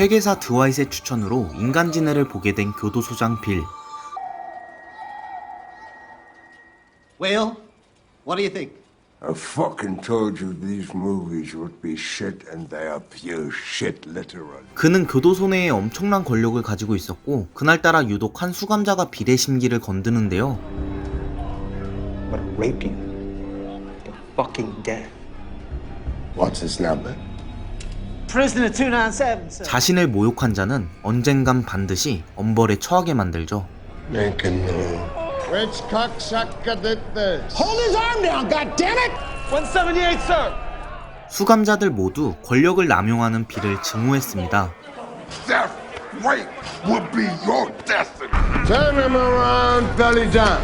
회계사 드와잇의 추천으로 인간지능을 보게 된 교도소장 빌. Well, what do you think? I fucking told you these movies would be shit, and they are pure shit, literally. 그는 교도소 내에 엄청난 권력을 가지고 있었고 그날따라 유독 한 수감자가 빌의 심기를 건드는데요. But I raped you. To fucking death. What's his number? Prisoner 297, sir. 자신을 모욕한 자는 언젠간 반드시 엄벌에 처하게 만들죠. Lincoln, no. Which cocksucker did this? Hold his arm down, goddammit! 178, sir! 수감자들 모두 권력을 남용하는 빌을 증오했습니다. Death, wait, will be your destiny. Turn him around, belly down.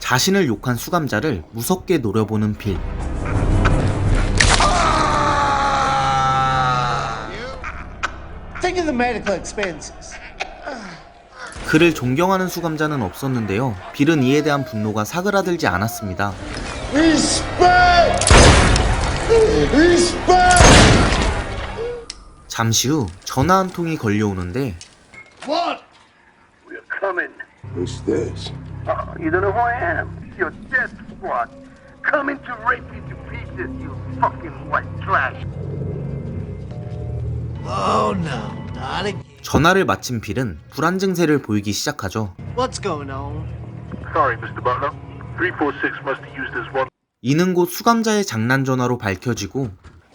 자신을 욕한 수감자를 무섭게 노려보는 빌. Think of the medical expenses. 그를 존경하는 수감자는 없었는데요. 빌은 이에 대한 분노가 사그라들지 않았습니다. Respect! Respect! 잠시 후 전화 한 통이 걸려오는데 What? We're coming. Who's this? Uh, you don't know who I am. Your death squad. Coming to rape you to pieces, you fucking white trash. Oh no, not again. 전화를 마친 빌은 불안 증세를 보이기 시작하죠. What's going on? Sorry, Mr. Butler. 346 must have used this one. 이는 곧 수감자의 장난 전화로 밝혀지고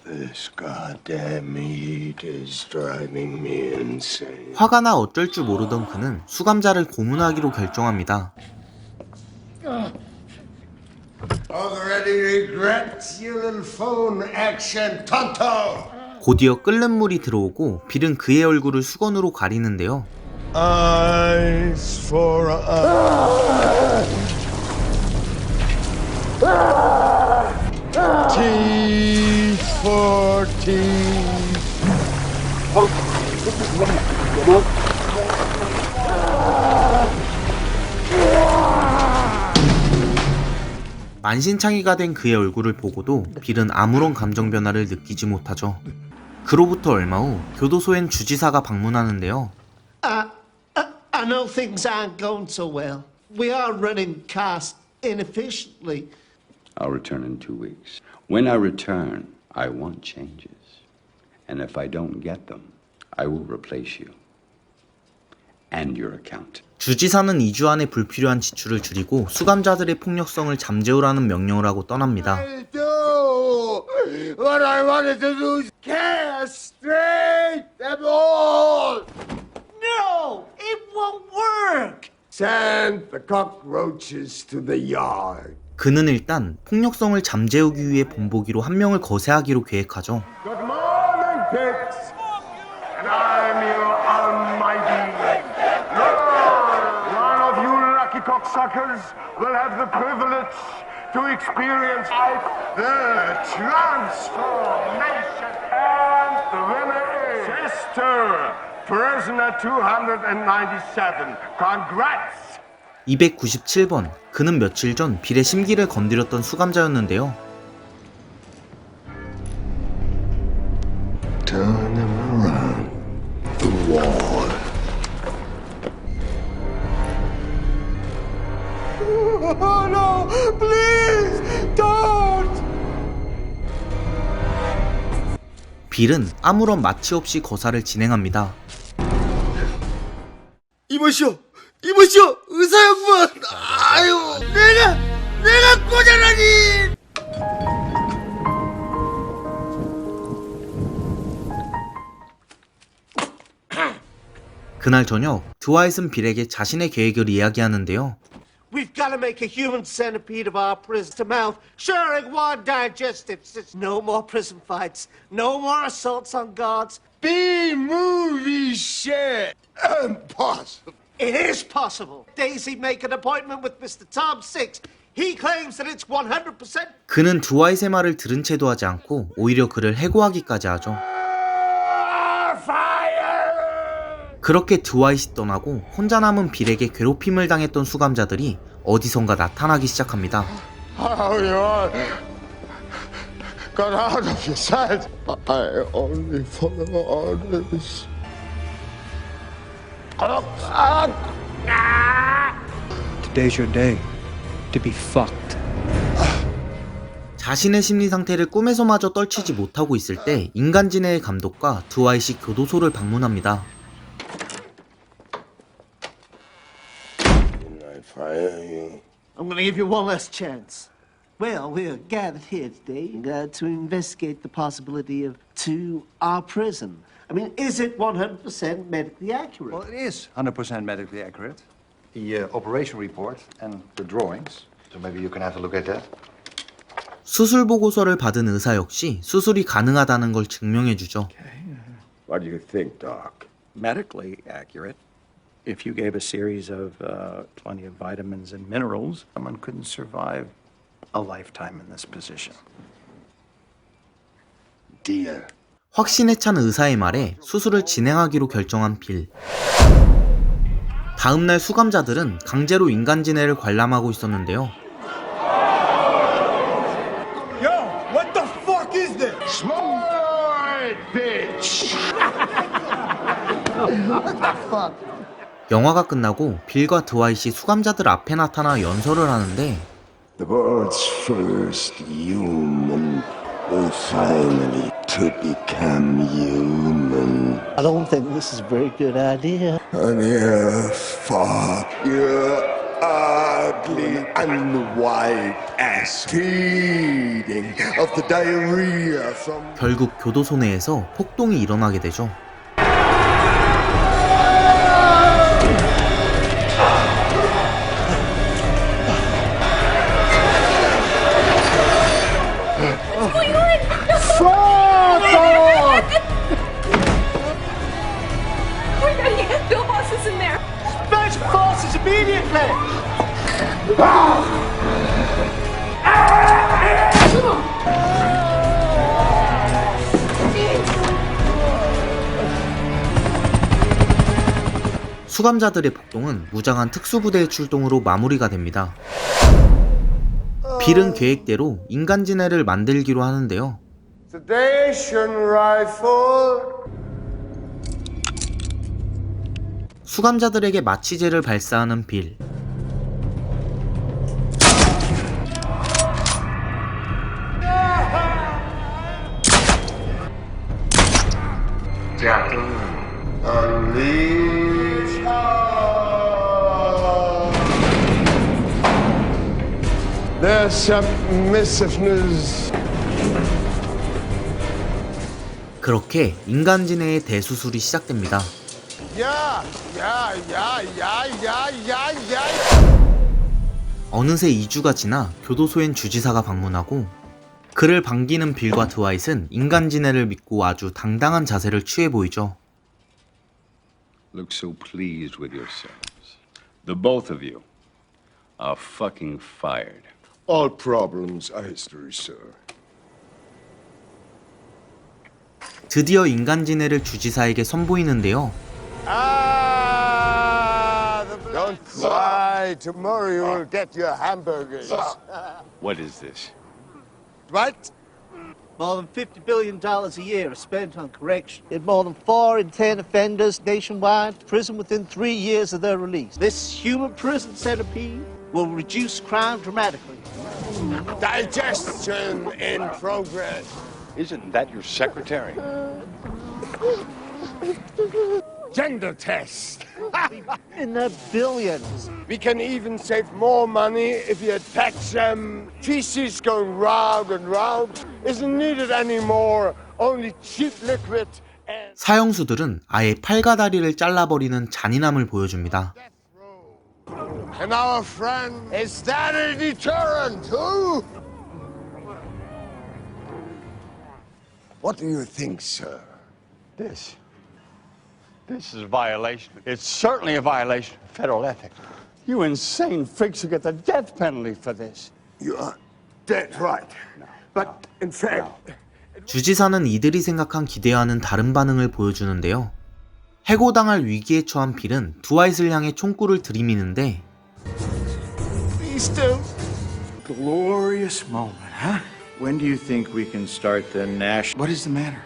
This goddamn heat is driving me insane. 화가 나 어쩔 줄 모르던 그는 수감자를 고문하기로 결정합니다. Already regrets your little phone action, tonto! 곧이어 끓는 물이 들어오고 빌은 그의 얼굴을 수건으로 가리는데요. 만신창이가 된 그의 얼굴을 보고도 빌은 아무런 감정 변화를 느끼지 못하죠. 그로부터 얼마 후 교도소엔 주지사가 방문하는데요. Uh, uh, I know things aren't going so well. We are running costs inefficiently. I'll return in two weeks. When I return, I want changes. And if I don't get them, I will replace you and your account. 주지사는 2주 안에 불필요한 지출을 줄이고 수감자들의 폭력성을 잠재우라는 명령을 하고 떠납니다. I do. What I wanted to do is castrate them all. No, it won't work. Send the cockroaches to the yard. 그는 일단 폭력성을 잠재우기 위해 본보기로 한 명을 거세하기로 계획하죠. Good morning, pigs. And I'm your almighty Lord. One of you lucky cocksuckers will have the privilege to experience the transformation. Sister Prisoner 297. Congrats! 297번. 그는 며칠 전 빌의 심기를 건드렸던 수감자였는데요. Turn them around. The wall. Oh no! Please! 빌은 아무런 마취 없이 거사를 진행합니다. 이보시오! 이보시오! 의사 양반! 아유! 내가! 내가 꼬자라니! 그날 저녁 드와잇은 빌에게 자신의 계획을 이야기하는데요. We've got to make a human centipede of our prison to mouth. Sure, it won't digest it. It's no more prison fights. No more assaults on guards. B movie shit! Impossible! It is possible. Daisy make an appointment with Mr. Tom Six. He claims that it's 100%. 그는 드와잇의 말을 들은 채도 하지 않고 오히려 그를 해고하기까지 하죠. 그렇게 드와잇이 떠나고 혼자 남은 빌에게 괴롭힘을 당했던 수감자들이 어디선가 나타나기 시작합니다. How you all got out of your sight? I only follow orders. Today's your day to be fucked. 자신의 심리 상태를 꿈에서마저 떨치지 못하고 있을 때 인간지네의 감독과 드와이시 교도소를 방문합니다. I'm going to give you one last chance. Well, we're gathered here today uh, to investigate the possibility of to our prison. I mean, is it 100% medically accurate? Well, it is 100% medically accurate. The uh, operation report and the drawings. So maybe you can have a look at that. 수술 보고서를 받은 의사 역시 수술이 가능하다는 걸 증명해주죠. What do you think, Doc? Medically accurate. If you gave a series of uh, plenty of vitamins and minerals, someone couldn't survive a lifetime in this position. Dear. 확신에 찬 의사의 말에 수술을 진행하기로 결정한 빌. 다음날 수감자들은 강제로 인간지네를 관람하고 있었는데요. Smart bitch! 영화가 끝나고 빌과 드와이시 수감자들 앞에 나타나 연설을 하는데 The world's first human will finally to become human. I don't think this is a very good idea. And yeah, fuck your ugly and white ass feeding of the diarrhea from 결국 교도소 내에서 폭동이 일어나게 되죠. 수감자들의 폭동은 무장한 특수부대의 출동으로 마무리가 됩니다. 빌은 계획대로 인간 지네를 만들기로 하는데요. 수감자들에게 마취제를 발사하는 빌. 그렇게 인간지네의 대수술이 시작됩니다. Yeah, yeah, yeah, yeah, yeah, yeah, yeah. 어느새 2주가 지나 교도소엔 주지사가 방문하고 그를 반기는 빌과 드와잇은 인간지네를 믿고 아주 당당한 자세를 취해 보이죠. Look so pleased with yourselves. The both of you are fucking fired. all problems are history, sir. 드디어 인간지네를 주지사에게 선보이는데요. Ah, the Don't cry. Tomorrow you will get your hamburgers. What is this? What? More than $50 billion a year are spent on correction. Yet more than 4 in 10 offenders nationwide to prison within three years of their release. This human prison centipede will reduce crime dramatically. Digestion in progress. Isn't that your secretary? Gender test. In the billions. We can even save more money if you attach them. feces going round and round isn't needed anymore. Only cheap liquid and 사형수들은 아예 팔과 다리를 잘라버리는 잔인함을 보여줍니다. And our friend, is that a deterrent too? What do you think, sir? This. This is a violation. It's certainly a violation of federal ethics. You insane freaks will get the death penalty for this. You are dead right. But in fact, 주지사는 이들이 생각한 기대와는 다른 반응을 보여주는데요. 해고당할 위기에 처한 빌은 드와잇을 향해 총구를 들이미는데 Please do. Glorious moment, huh? When do you think we can start the national? What is the matter?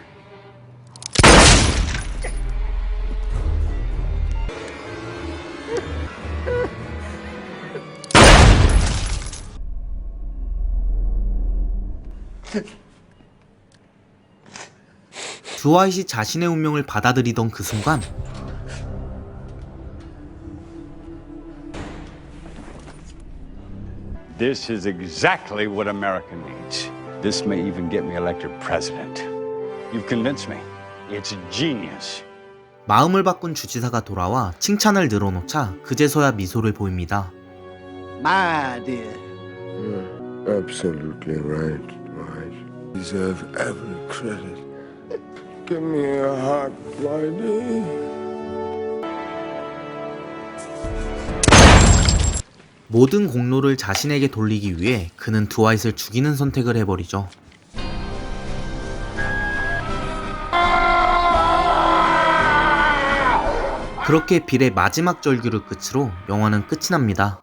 주화이 씨 자신의 운명을 받아들이던 그 순간 This is exactly what America needs. This may even get me elected president. You've convinced me. It's genius. 마음을 바꾼 주지사가 돌아와 칭찬을 늘어놓자 그제서야 미소를 보입니다. My dear. You're absolutely right, Dwight. You deserve every credit. Give me a hug, Dwighty. 모든 공로를 자신에게 돌리기 위해 그는 드와잇을 죽이는 선택을 해버리죠. 그렇게 빌의 마지막 절규를 끝으로 영화는 끝이 납니다.